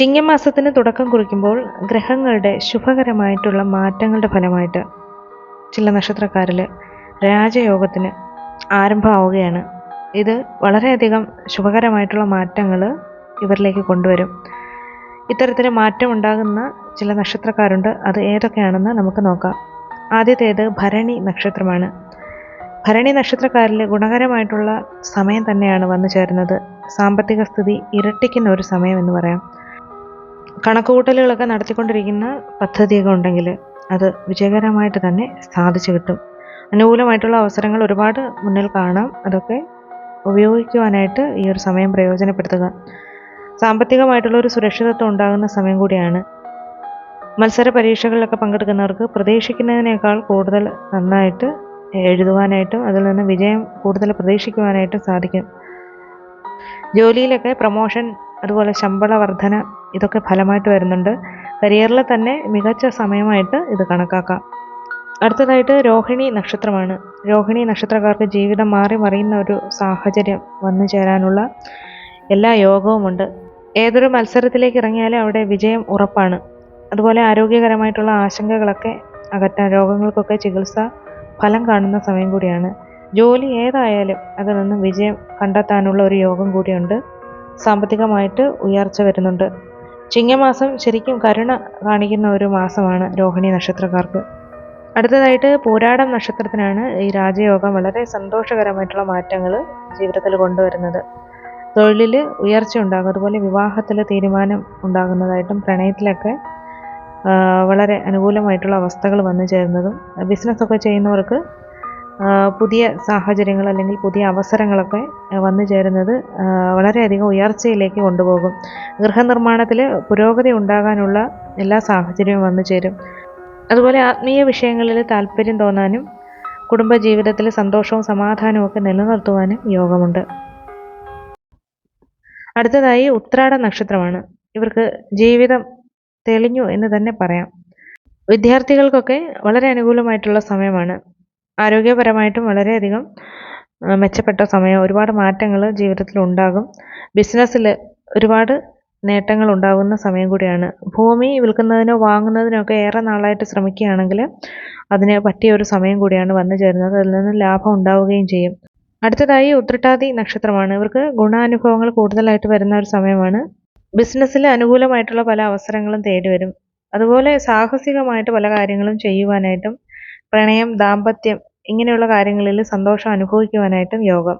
ചിങ്ങമാസത്തിന് തുടക്കം കുറിക്കുമ്പോൾ ഗ്രഹങ്ങളുടെ ശുഭകരമായിട്ടുള്ള മാറ്റങ്ങളുടെ ഫലമായിട്ട് ചില നക്ഷത്രക്കാരിൽ രാജയോഗത്തിന് ആരംഭമാവുകയാണ്. ഇത് വളരെയധികം ശുഭകരമായിട്ടുള്ള മാറ്റങ്ങൾ ഇവരിലേക്ക് കൊണ്ടുവരും. ഇത്തരത്തിൽ മാറ്റമുണ്ടാകുന്ന ചില നക്ഷത്രക്കാരുണ്ട്. അത് ഏതൊക്കെയാണെന്ന് നമുക്ക് നോക്കാം. ആദ്യത്തേത് ഭരണി നക്ഷത്രമാണ്. ഭരണി നക്ഷത്രക്കാരിൽ ഗുണകരമായിട്ടുള്ള സമയം തന്നെയാണ് വന്നു ചേരുന്നത്. സാമ്പത്തിക സ്ഥിതി ഇരട്ടിക്കുന്ന ഒരു സമയം എന്ന് പറയാം. കണക്കുകൂട്ടലുകളൊക്കെ നടത്തിക്കൊണ്ടിരിക്കുന്ന പദ്ധതിയൊക്കെ ഉണ്ടെങ്കിൽ അത് വിജയകരമായിട്ട് തന്നെ സാധിച്ചു കിട്ടും. അനുകൂലമായിട്ടുള്ള അവസരങ്ങൾ ഒരുപാട് മുന്നിൽ കാണാം. അതൊക്കെ ഉപയോഗിക്കുവാനായിട്ട് ഈ ഒരു സമയം പ്രയോജനപ്പെടുത്തുക. സാമ്പത്തികമായിട്ടുള്ള ഒരു സുരക്ഷിതത്വം ഉണ്ടാകുന്ന സമയം കൂടിയാണ്. മത്സര പരീക്ഷകളിലൊക്കെ പങ്കെടുക്കുന്നവർക്ക് പ്രതീക്ഷിക്കുന്നതിനേക്കാൾ കൂടുതൽ നന്നായിട്ട് എഴുതുവാനായിട്ടും അതിൽ നിന്ന് വിജയം കൂടുതൽ പ്രതീക്ഷിക്കുവാനായിട്ടും സാധിക്കും. ജോലിയിലൊക്കെ പ്രൊമോഷൻ അതുപോലെ ശമ്പള വർധന ഇതൊക്കെ ഫലമായിട്ട് വരുന്നുണ്ട്. കരിയറിൽ തന്നെ മികച്ച സമയമായിട്ട് ഇത് കണക്കാക്കാം. അടുത്തതായിട്ട് രോഹിണി നക്ഷത്രമാണ്. രോഹിണി നക്ഷത്രക്കാർക്ക് ജീവിതം മാറി മറിയുന്ന ഒരു സാഹചര്യം വന്നു ചേരാനുള്ള എല്ലാ യോഗവുമുണ്ട്. ഏതൊരു മത്സരത്തിലേക്ക് ഇറങ്ങിയാലും അവിടെ വിജയം ഉറപ്പാണ്. അതുപോലെ ആരോഗ്യകരമായിട്ടുള്ള ആശങ്കകളൊക്കെ അകറ്റാൻ രോഗങ്ങൾക്കൊക്കെ ചികിത്സ ഫലം കാണുന്ന സമയം കൂടിയാണ്. ജോലി ഏതായാലും അതിൽ നിന്നും വിജയം കണ്ടെത്താനുള്ള ഒരു യോഗം കൂടിയുണ്ട്. സാമ്പത്തികമായിട്ട് ഉയർച്ച വരുന്നുണ്ട്. ചിങ്ങമാസം ശരിക്കും കരുണ കാണിക്കുന്ന ഒരു മാസമാണ് രോഹിണി നക്ഷത്രക്കാർക്ക്. അടുത്തതായിട്ട് പോരാടം നക്ഷത്രത്തിനാണ് ഈ രാജയോഗം വളരെ സന്തോഷകരമായിട്ടുള്ള മാറ്റങ്ങൾ ജീവിതത്തിൽ കൊണ്ടുവരുന്നത്. തൊഴിലിൽ ഉയർച്ച ഉണ്ടാകും അതുപോലെ വിവാഹത്തിൽ തീരുമാനം ഉണ്ടാകുന്നതായിട്ടും പ്രണയത്തിലൊക്കെ വളരെ അനുകൂലമായിട്ടുള്ള അവസ്ഥകൾ വന്നു ചേരുന്നതും ബിസിനസ്സൊക്കെ ചെയ്യുന്നവർക്ക് പുതിയ സാഹചര്യങ്ങൾ അല്ലെങ്കിൽ പുതിയ അവസരങ്ങളൊക്കെ വന്നു ചേരുന്നത് വളരെയധികം ഉയർച്ചയിലേക്ക് കൊണ്ടുപോകും. ഗൃഹനിർമ്മാണത്തിൽ പുരോഗതി ഉണ്ടാകാനുള്ള എല്ലാ സാഹചര്യവും വന്നു ചേരും. അതുപോലെ ആത്മീയ വിഷയങ്ങളിൽ താല്പര്യം തോന്നാനും കുടുംബജീവിതത്തിൽ സന്തോഷവും സമാധാനവും ഒക്കെ നിലനിർത്തുവാനും യോഗമുണ്ട്. അടുത്തതായി ഉത്രാട നക്ഷത്രമാണ്. ഇവർക്ക് ജീവിതം തെളിഞ്ഞു എന്ന് തന്നെ പറയാം. വിദ്യാർത്ഥികൾക്കൊക്കെ വളരെ അനുകൂലമായിട്ടുള്ള സമയമാണ്. ആരോഗ്യപരമായിട്ടും വളരെയധികം മെച്ചപ്പെട്ട സമയം ഒരുപാട് മാറ്റങ്ങൾ ജീവിതത്തിൽ ഉണ്ടാകും ബിസിനസ്സിൽ ഒരുപാട് നേട്ടങ്ങൾ ഉണ്ടാകുന്ന സമയം കൂടിയാണ്. ഭൂമി വിൽക്കുന്നതിനോ വാങ്ങുന്നതിനോ ഒക്കെ ഏറെ നാളായിട്ട് ശ്രമിക്കുകയാണെങ്കിൽ അതിന് പറ്റിയ ഒരു സമയം കൂടിയാണ് വന്നു ചേരുന്നത്. അതിൽ നിന്ന് ലാഭം ഉണ്ടാവുകയും ചെയ്യും. അടുത്തതായി ഉത്രട്ടാതി നക്ഷത്രമാണ്. ഇവർക്ക് ഗുണാനുഭവങ്ങൾ കൂടുതലായിട്ട് വരുന്ന ഒരു സമയമാണ്. ബിസിനസ്സിൽ അനുകൂലമായിട്ടുള്ള പല അവസരങ്ങളും തേടി വരും. അതുപോലെ സാഹസികമായിട്ട് പല കാര്യങ്ങളും ചെയ്യുവാനായിട്ടും പ്രണയം ദാമ്പത്യം ഇങ്ങനെയുള്ള കാര്യങ്ങളിൽ സന്തോഷം അനുഭവിക്കുവാനായിട്ടും യോഗം